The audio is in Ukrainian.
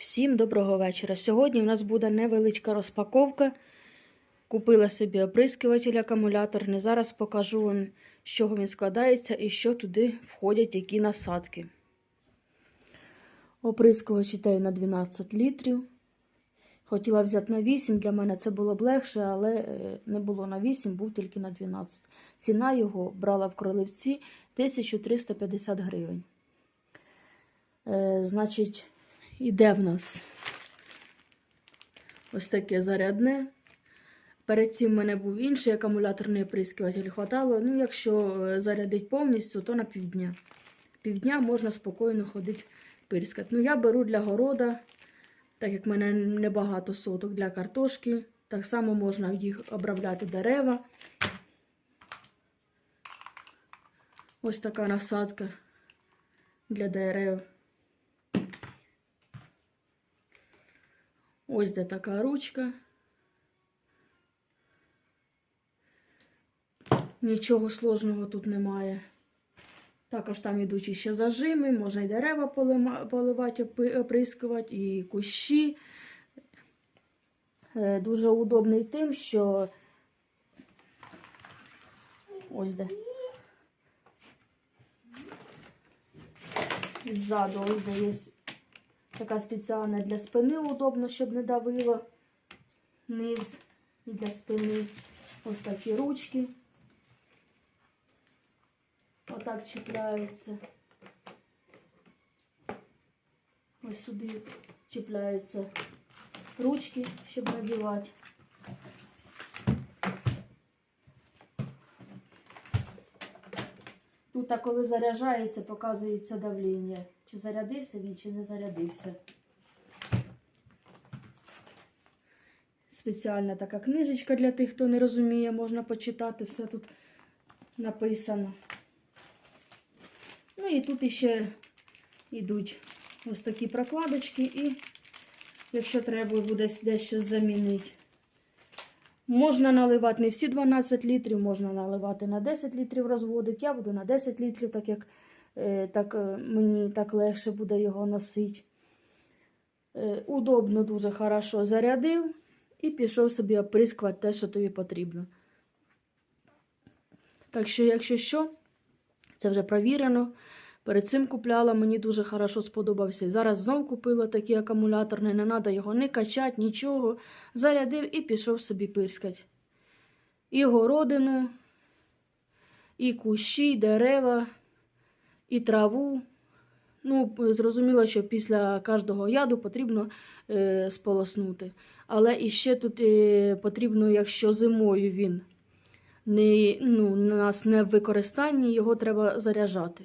Всім доброго вечора. Сьогодні у нас буде невеличка розпаковка. Купила собі оприскуватель акумуляторний. Зараз покажу вам, з чого він складається і що туди входять які насадки. Оприскувач йде на 12 літрів. Хотіла взяти на 8, для мене це було б легше, але е, не було на 8, був тільки на 12. Ціна його брала в кролевці 1350 гривень. Е, значить, іде в нас ось таке зарядне. Перед цим в мене був інший акумуляторний оприскуватель. Хватало, ну, якщо е, зарядить повністю, то на півдня. Півдня можна спокійно ходити пирскати. Ну, я беру для города, так як в мене небагато соток для картошки. Так само можна їх обробляти дерева. Ось така насадка для дерев. Ось де така ручка. Нічого сложного тут немає. Також там йдуть ще зажими, можна і дерева поливати, оприскувати, і кущі. Е, Дуже удобний тим, що ось де. Ззаду ось де є така спеціальна для спини удобно, щоб не давило низ для спини. Ось такі ручки. Отак чіпляються. Ось сюди чіпляються ручки, щоб надівати. Тут, так, коли заряджається, показується давлення. Чи зарядився він, чи не зарядився. Спеціальна така книжечка для тих, хто не розуміє, можна почитати, все тут написано. Ну і тут іще йдуть ось такі прокладочки, і якщо треба буде дещо замінити. Можна наливати не всі 12 літрів, можна наливати на 10 літрів розводити. Я буду на 10 літрів, так як е, так, е, мені так легше буде його носити. Е, удобно, дуже хорошо зарядив і пішов собі оприскувати те, що тобі потрібно. Так що, якщо що, це вже провірено. Перед цим купляла, мені дуже хорошо сподобався. Зараз знов купила такий акумуляторний, не треба його не качати, нічого. Зарядив і пішов собі пирскать. І городину, і кущі, і дерева, і траву. Ну, зрозуміло, що після кожного яду потрібно е, сполоснути. Але іще тут е, потрібно, якщо зимою він не, ну, нас не в використанні, його треба заряджати.